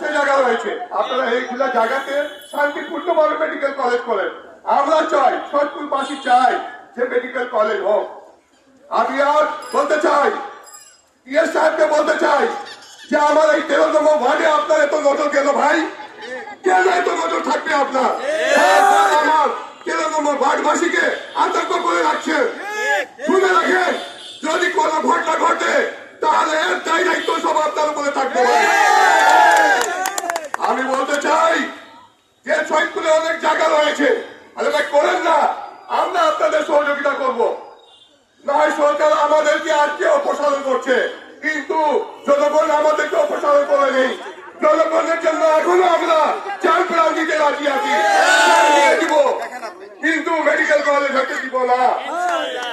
সে জায়গা রয়েছে। আপনারা এইগুলো জায়গাতে শান্তিপূর্ণভাবে মেডিকেল কলেজ করেন। আমরা চাই সৎপুরবাসী চাই যে মেডিকেল কলেজ হোক। আমি আর বলতে চাই ইয়ে সাহেবকে বলতে চাই যে আমার এই তেরো নম্বর ওয়ার্ডে আপনার এত নজর গেল ভাই? কেন এত নজর থাকবে আপনার? আমার তেরো নম্বর ওয়ার্ডবাসীকে আতঙ্ক করে রাখছেন। শুনে রাখেন, যদি কোনো ঘটনা ঘটে, তাহলে এর দায় দায়িত্ব সব আপনার উপরে থাকবে। আমি বলতে চাই যে শহীদপুরে অনেক জায়গা রয়েছে। আরে ভাই, করেন না। আমরা আপনাদের সহযোগিতা করব। নয় সরকার আমাদেরকে আজকে অপসারণ করছে। কিন্তু জনগণ আমাদেরকে অপসারণ করে নেই। জনগণের জন্য এখনও আমরা চার প্রাণ দিতে রাজি আছি। দিব। কিন্তু মেডিকেল কলেজ হতে দিব না।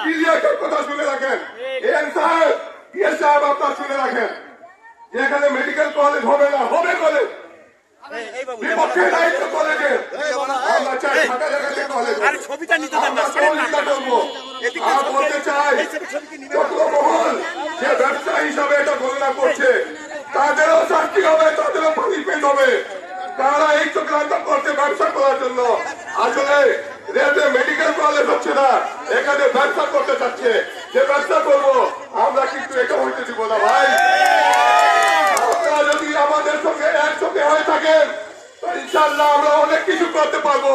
ক্লিয়ার কথা শুনে রাখেন। এন সাহেব ইয়ে সাহেব আপনার শুনে রাখেন। এখানে মেডিকেল কলেজ হবে না, হবে কলেজ বিপক্ষে দায়িত্ব কলেজের আমরা চাই ফাঁকা জায়গাতে কলেজ। আরে ছবিটা নিতে দেন না আমরা না। করব। আর বলতে চাই চক্রমহল যে ব্যবসা হিসাবে এটা গণনা করছে তাদেরও শাস্তি হবে তাদেরও পানিশমেন্ট হবে। তারা এই চক্রান্ত করছে ব্যবসা করার জন্য। আসলে রেলওয়ে মেডিকেল কলেজ হচ্ছে না এখানে ব্যবসা করতে চাচ্ছে। যে ব্যবসা করব আমরা কিন্তু এটা হইতে দিব না ভাই আপনারা যদি আমাদের সঙ্গে একসঙ্গে হয়ে থাকেন তো ইনশাল্লাহ আমরা অনেক কিছু করতে পারব।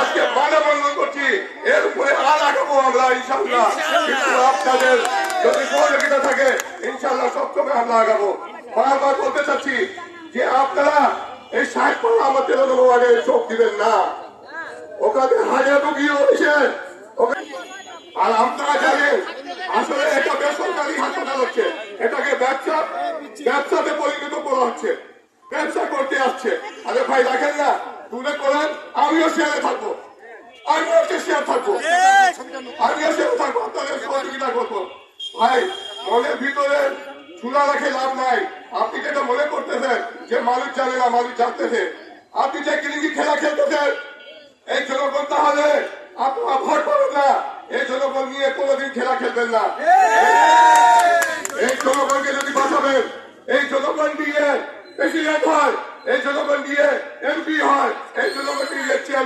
আজকে মানববন্ধন করছি। এর উপরে আর আগাবো আমরা ইনশাল্লাহ কিন্তু আপনাদের যদি সহযোগিতা থাকে ইনশাল্লাহ সবসময় আমরা আগাবো। বারবার বলতে চাচ্ছি যে আপনারা এই ষাট পাড়া আমাদের ওয়ার্ডে চোখ দিবেন না। ওখানে হাজার রুগী রয়েছে ওখানে আর আপনারা জানেন আসলে এটা বেসরকারি হাসপাতাল হচ্ছে। এটাকে ব্যবসা ব্যবসাতে পরিণত করা হচ্ছে। ব্যবসা করতে আসছে। আরে ভাই দেখেন না দূরে করেন, আমিও শেয়ারে থাকব। আমিও শেয়ার থাকব। আমিও শেয়ারে থাকব, আপনাদের সহযোগিতা করব। ভাই, মনের ভিতরে চুলা রাখে লাভ নাই। আপনি যেটা মনে করতেছেন যে মানুষ জানে না মানুষ জানতেছে? আপনি যে কিলিঙ্গি খেলা খেলতেছেন, এই জনগণ তাহলে আপনারা ভোট পাবেন না। এই জনগণ নিয়ে কোনোদিন খেলা খেলবেন না। এই জনগণকে যদি বাঁচাবেন, এই জনগণ দিয়ে প্রেসিডেন্ট হয়, এই জনগণ দিয়ে এমপি হয়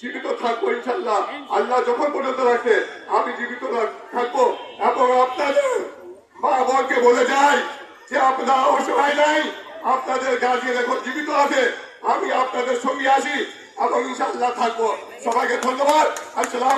জীবিত থাকব, ইনশাল্লাহ। আল্লাহ যখন পর্যন্ত রাখে, আমি জীবিত থাকব এবং আপনাদের মা বোনকে বলে যাই যে আপনার অসহায় নাই, আপনাদের গার্জিয়ান এখন জীবিত আছে, আমি আপনাদের সঙ্গে আসি এবং ইনশাল্লাহ থাকব। সবাইকে ধন্যবাদ। আসসালাম